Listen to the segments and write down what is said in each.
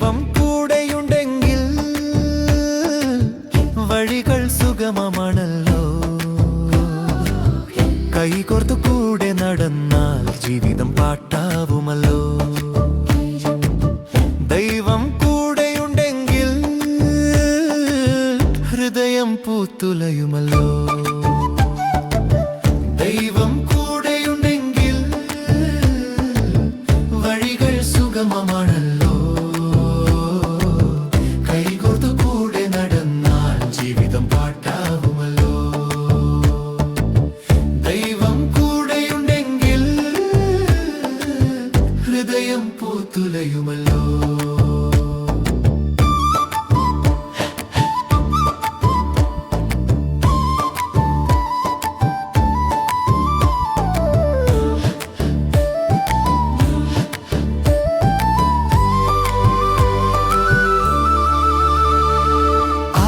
ദൈവം കൂടെയുണ്ടെങ്കിൽ വഴികൾ സുഗമമാണല്ലോ. കൈകോർത്തു കൂടെ നടന്നാൽ ജീവിതം പാട്ടാവുമല്ലോ. ദൈവം കൂടെയുണ്ടെങ്കിൽ ഹൃദയം പൂത്തുലയുമല്ലോ. ഹൃദയം പൂത്തുലയുമല്ലോ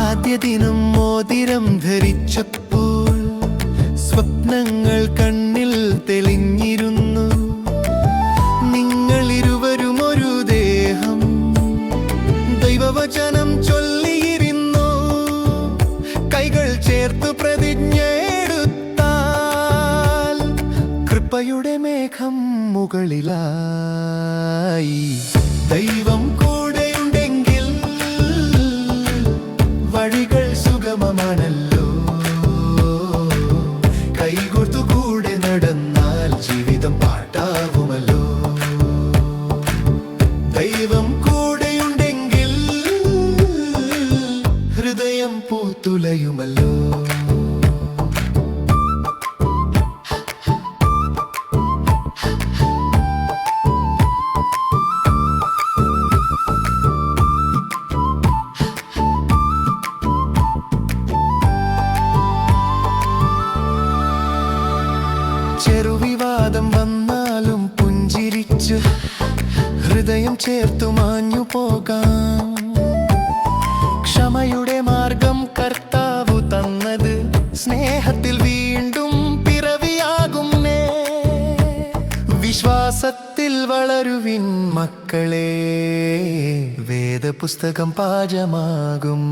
ആദ്യ ദിനം മോതിരം ധരിച്ചപ്പോൾ സ്വപ്നങ്ങൾ കൃപയുടെ മേഘം മുകളിലായി. ദൈവം കൂടെയുണ്ടെങ്കിൽ വഴികൾ സുഗമമാണല്ലോ. കൈകൊർത്തു കൂടെ നടന്നാൽ ജീവിതം പാട്ടാവുമല്ലോ. ദൈവം കൂടെയുണ്ടെങ്കിൽ ഹൃദയം പൂത്തുലയുമല്ലോ. ചേർത്തു മാഞ്ഞു പോകാം. ക്ഷമയുടെ മാർഗം കർത്താവു തന്നത് സ്നേഹത്തിൽ വീണ്ടും പിറവിയാകുന്നേ വിശ്വാസത്തിൽ വളരുവിൻ മക്കളെ വേദപുസ്തകം പാചമാകും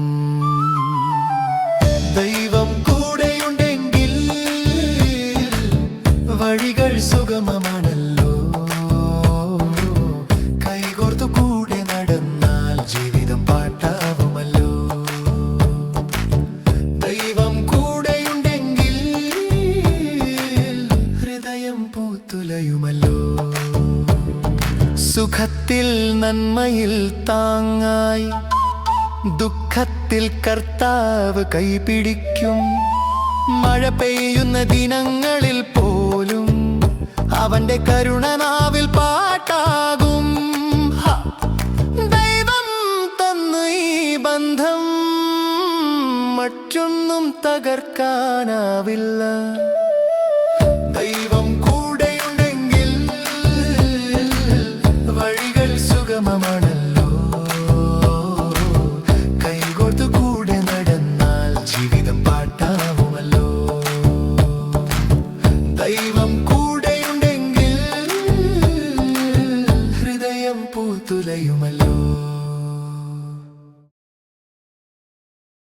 ദൈവം കൂടെയുണ്ടെങ്കിൽ വഴികൾ സുഗമമാണല്ലോ. പൂത്തുലയുമല്ലോ സുഖത്തിൽ നന്മയിൽ താങ്ങായി ദുഃഖത്തിൽ കർത്താവ് കൈപിടിക്കും. മഴ പെയ്യുന്ന ദിനങ്ങളിൽ പോലും അവന്റെ കരുണനാവിൽ പാട്ടാകും! ദൈവം തന്നു ഈ ബന്ധം മറ്റൊന്നും തകർക്കാനാവില്ല. Mom.